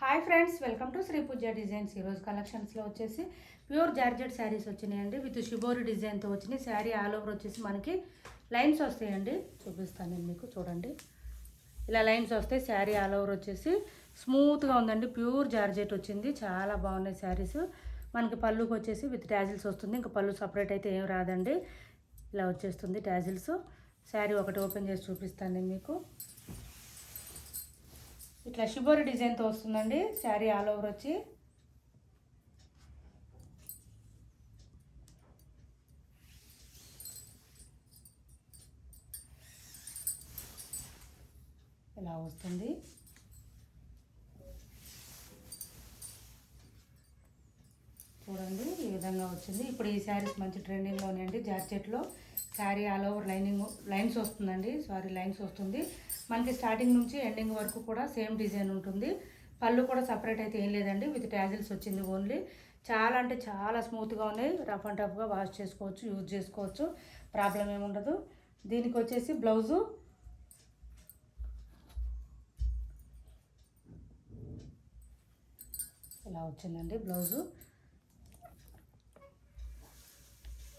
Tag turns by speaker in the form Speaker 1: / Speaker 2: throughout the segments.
Speaker 1: Hi friends welcome to Sri Pooja designs ఈరోజు కలెక్షన్స్లో వచ్చేసి ప్యూర్ జార్జెట్ శారీస్ వచ్చినాయండి. విత్ షిబోరి డిజైన్తో వచ్చినాయి శారీ ఆల్ ఓవర్ వచ్చేసి మనకి లైన్స్ వస్తాయండి. చూపిస్తాను నేను మీకు చూడండి. ఇలా లైన్స్ వస్తాయి శారీ ఆల్ ఓవర్ వచ్చేసి స్మూత్గా ఉందండి. ప్యూర్ జార్జెట్ వచ్చింది. చాలా బాగున్నాయి శారీస్ మనకి పళ్ళుకి వచ్చేసి విత్ ట్యాజిల్స్ వస్తుంది. ఇంకా పళ్ళు సపరేట్ అయితే ఏం రాదండి. ఇలా వచ్చేస్తుంది ట్యాజిల్స్ శారీ ఒకటి ఓపెన్ చేసి చూపిస్తాను నేను మీకు. ఇట్లా షిబోరి డిజైన్తో వస్తుందండి శారీ ఆల్ ఓవర్ వచ్చి. ఇలా వస్తుంది. చూడండి ఈ విధంగా వచ్చింది. ఇప్పుడు ఈ శారీస్ మంచి ట్రెండింగ్లోనే అండి జార్జెట్లో. Sari all over lining lines వస్తుందండి సారీ లైన్స్ వస్తుంది. మనకి స్టార్టింగ్ నుంచి ఎండింగ్ వరకు కూడా సేమ్ డిజైన్ ఉంటుంది. పళ్ళు కూడా సపరేట్ అయితే ఏం లేదండి. విత్ ట్యాజిల్స్ వచ్చింది ఓన్లీ చాలా అంటే చాలా స్మూత్గా ఉన్నాయి. రఫ్ అండ్ టఫ్గా వాష్ చేసుకోవచ్చు యూజ్ చేసుకోవచ్చు. ప్రాబ్లం ఏమి ఉండదు. దీనికి వచ్చేసి బ్లౌజు ఇలా వచ్చిందండి బ్లౌజు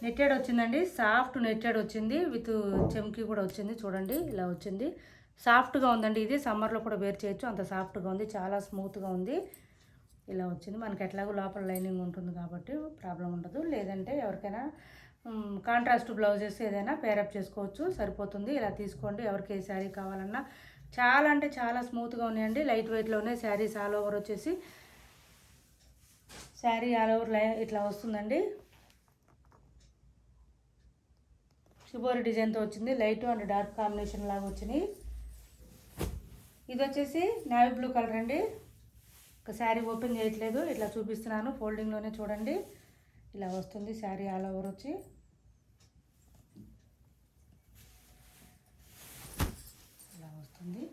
Speaker 1: నెట్టెడ్ వచ్చిందండి. సాఫ్ట్ నెట్టెడ్ వచ్చింది. విత్ చెమ్కి కూడా వచ్చింది. చూడండి ఇలా వచ్చింది. సాఫ్ట్గా ఉందండి ఇది. సమ్మర్లో కూడా వేర్ చేయొచ్చు. అంత సాఫ్ట్గా ఉంది. చాలా స్మూత్గా ఉంది. ఇలా వచ్చింది. మనకి ఎట్లాగో లోపల లైనింగ్ ఉంటుంది కాబట్టి ప్రాబ్లం ఉండదు. లేదంటే ఎవరికైనా కాంట్రాస్ట్ బ్లౌజెస్ ఏదైనా పేరప్ చేసుకోవచ్చు. సరిపోతుంది. ఇలా తీసుకోండి. ఎవరికి ఏ శారీ కావాలన్నా. చాలా అంటే చాలా స్మూత్గా ఉన్నాయండి. లైట్ వెయిట్లోనే శారీస్ ఆల్ ఓవర్ వచ్చేసి శారీ ఆల్ ఓవర్ లై ఇట్లా వస్తుందండి. శుభోరి డిజైన్తో వచ్చింది. లైట్ అండ్ డార్క్ కాంబినేషన్ లాగా వచ్చినాయి. ఇది వచ్చేసి నావీ బ్లూ కలర్ అండి. ఒక శారీ ఓపెన్ చేయట్లేదు ఇట్లా చూపిస్తున్నాను ఫోల్డింగ్లోనే చూడండి. ఇలా వస్తుంది శారీ ఆల్ ఓవర్ వచ్చి. ఇలా వస్తుంది.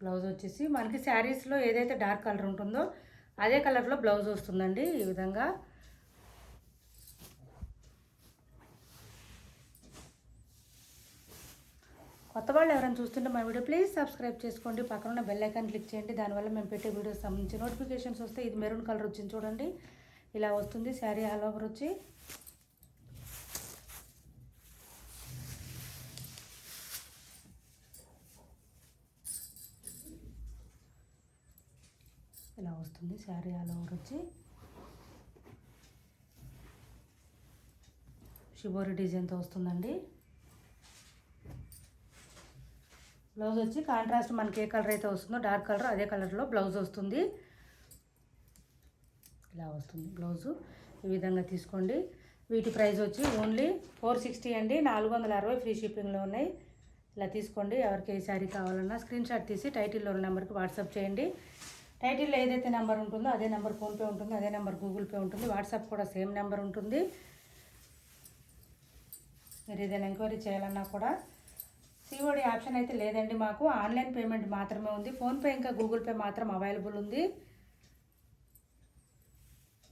Speaker 1: బ్లౌజ్ వచ్చేసి మనకి శారీస్లో ఏదైతే డార్క్ కలర్ ఉంటుందో అదే కలర్లో బ్లౌజ్ వస్తుందండి ఈ విధంగా. కొత్త వాళ్ళు ఎవరైనా చూస్తుంటే మా వీడియో ప్లీజ్ సబ్స్క్రైబ్ చేసుకోండి. పక్కన ఉన్న బెల్ ఐకాన్ క్లిక్ చేయండి. దానివల్ల మేము పెట్టే వీడియోస్ సంబంధించి నోటిఫికేషన్స్ వస్తే ఇది మెరూన్ కలర్ వచ్చింది చూడండి. ఇలా వస్తుంది శారీ ఆల్ ఓవర్ వచ్చి. ఇలా వస్తుంది శారీ ఆల్ ఓవర్ వచ్చి. షిబోరి డిజైన్తో వస్తుందండి. బ్లౌజ్ వచ్చి కాంట్రాస్ట్ మనకి ఏ కలర్ అయితే వస్తుందో డార్క్ కలర్ అదే కలర్లో బ్లౌజ్ వస్తుంది. ఇలా వస్తుంది బ్లౌజు. ఈ విధంగా తీసుకోండి. వీటి ప్రైస్ వచ్చి ఓన్లీ ఫోర్ సిక్స్టీ అండి. నాలుగు వందల అరవై ఫ్రీ షిప్పింగ్లో ఉన్నాయి. ఇలా తీసుకోండి. ఎవరికి ఏ శారీ కావాలన్నా స్క్రీన్ షాట్ తీసి టైటిల్లో ఉన్న నెంబర్కి వాట్సాప్ చేయండి. టైటిల్లో ఏదైతే నెంబర్ ఉంటుందో అదే నెంబర్ ఫోన్పే ఉంటుంది అదే నెంబర్ గూగుల్ పే ఉంటుంది. వాట్సాప్ కూడా సేమ్ నెంబర్ ఉంటుంది. మీరు ఏదైనా ఎంక్వైరీ చేయాలన్నా కూడా సిఓడి ఆప్షన్ అయితే లేదండి మాకు. ఆన్లైన్ పేమెంట్ మాత్రమే ఉంది. ఫోన్పే ఇంకా గూగుల్ పే మాత్రం అవైలబుల్ ఉంది.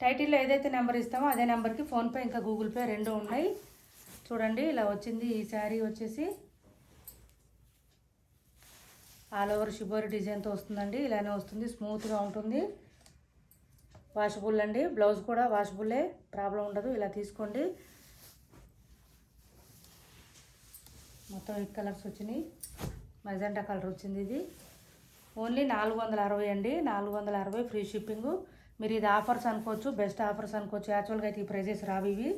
Speaker 1: టైటిల్లో ఏదైతే నెంబర్ ఇస్తామో అదే నెంబర్కి ఫోన్పే ఇంకా గూగుల్ పే రెండు ఉన్నాయి. చూడండి ఇలా వచ్చింది ఈ శారీ వచ్చేసి. ఆల్ ఓవర్ షిబోరి డిజైన్తో వస్తుందండి. ఇలానే వస్తుంది స్మూత్గా ఉంటుంది. వాషబుల్ అండి. బ్లౌజ్ కూడా వాషబుల్లే ప్రాబ్లం ఉండదు. ఇలా తీసుకోండి. మొత్తం ఎయిట్ కలర్స్ వచ్చినాయి. మెజెంటా కలర్ వచ్చింది ఇది. ఓన్లీ నాలుగు వందల అరవై అండి. నాలుగు వందల అరవై ఫ్రీ షిప్పింగ్. మీరు ఇది ఆఫర్స్ అనుకోవచ్చు బెస్ట్ ఆఫర్స్ అనుకోవచ్చు. యాక్చువల్గా అయితే ఈ ప్రైజెస్ రావు ఇవి.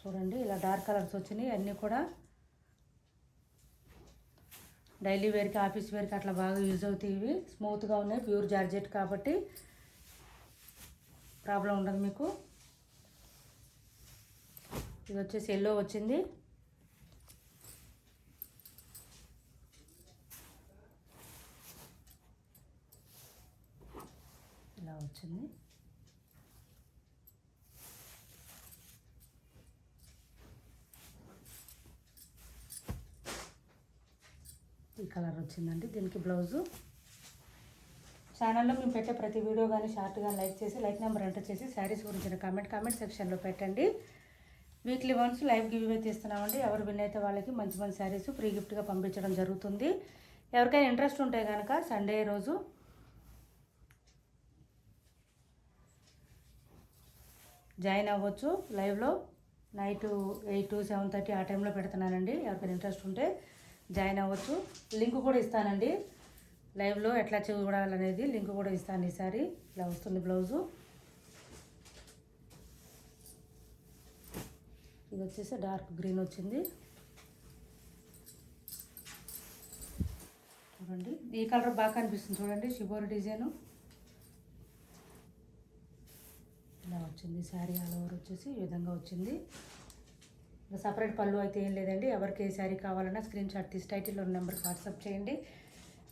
Speaker 1: చూడండి ఇలా డార్క్ కలర్స్ వచ్చినాయి అన్నీ కూడా. డైలీ వేర్కి ఆఫీస్ వేర్కి అట్లా బాగా యూజ్ అవుతాయి ఇవి. స్మూత్గా ఉన్నాయి ప్యూర్ జార్జెట్ కాబట్టి ప్రాబ్లం ఉండదు మీకు. ఇది వచ్చేసి ఎల్లో వచ్చింది. ఇలా వచ్చింది. ఈ కలర్ వచ్చిందండి. దీనికి బ్లౌజు. ఛానల్లో మేము పెట్టే ప్రతి వీడియో కానీ షార్ట్ కానీ లైక్ చేసి లైక్ నెంబర్ ఎంటర్ చేసి శారీస్ గురించిన కామెంట్ కామెంట్ సెక్షన్లో పెట్టండి. Weekly once live giveaway తీస్తున్నామండి. ఎవరు విన్ అయితే వాళ్ళకి మంచి మంచి శారీస్ ఫ్రీ గిఫ్ట్గా పంపించడం జరుగుతుంది. ఎవరికైనా ఇంట్రెస్ట్ ఉంటే కనుక సండే రోజు జాయిన్ అవ్వచ్చు లైవ్లో night eight to seven thirty ఆ టైంలో పెడుతున్నానండి. ఎవరికైనా ఇంట్రెస్ట్ ఉంటే జాయిన్ అవ్వచ్చు. లింక్ కూడా ఇస్తానండి. లైవ్లో ఎట్లా చూడాలనేది లింక్ కూడా ఇస్తాను ఈసారి ఇలా వస్తుంది బ్లౌజు. ఇది వచ్చేసి డార్క్ గ్రీన్ వచ్చింది. చూడండి. ఈ కలర్ బాగా కనిపిస్తుంది చూడండి షిబోరి డిజైను. ఇలా వచ్చింది శారీ ఆల్ ఓవర్ వచ్చేసి ఈ విధంగా వచ్చింది. సపరేట్ పళ్ళు అయితే ఏం లేదండి. ఎవరికి ఏ శారీ కావాలన్నా స్క్రీన్ షాట్ తీసి టైటిల్లో ఉన్న నెంబర్కి వాట్సాప్ చేయండి.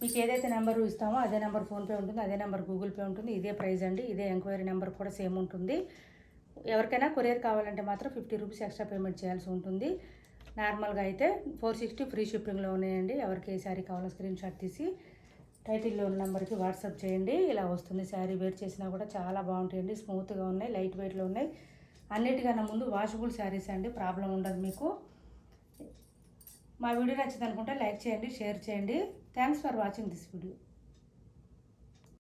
Speaker 1: మీకు ఏదైతే నెంబర్ ఇస్తామో అదే నెంబర్ ఫోన్పే ఉంటుంది అదే నెంబర్ గూగుల్ పే ఉంటుంది. ఇదే ప్రైస్ అండి. ఇదే ఎంక్వైరీ నెంబర్ కూడా సేమ్ ఉంటుంది. ఎవరికైనా కొరియర్ కావాలంటే మాత్రం ఫిఫ్టీ రూపీస్ ఎక్స్ట్రా పేమెంట్ చేయాల్సి ఉంటుంది. నార్మల్గా అయితే ఫోర్ సిక్స్టీ ఫ్రీ షిప్పింగ్లో ఉన్నాయండి. ఎవరికి ఏ శారీ కావాలో స్క్రీన్ షాట్ తీసి టైటిల్లో ఉన్న నెంబర్కి వాట్సాప్ చేయండి. ఇలా వస్తుంది శారీ వేర్ చేసినా కూడా చాలా బాగుంటాయండి. స్మూత్గా ఉన్నాయి లైట్ వెయిట్లో ఉన్నాయి. అన్నిటికన్నా ముందు వాషబుల్ శారీస్ అండి. ప్రాబ్లం ఉండదు మీకు. మా వీడియో నచ్చింది అనుకుంటే లైక్ చేయండి షేర్ చేయండి. Thanks for watching this video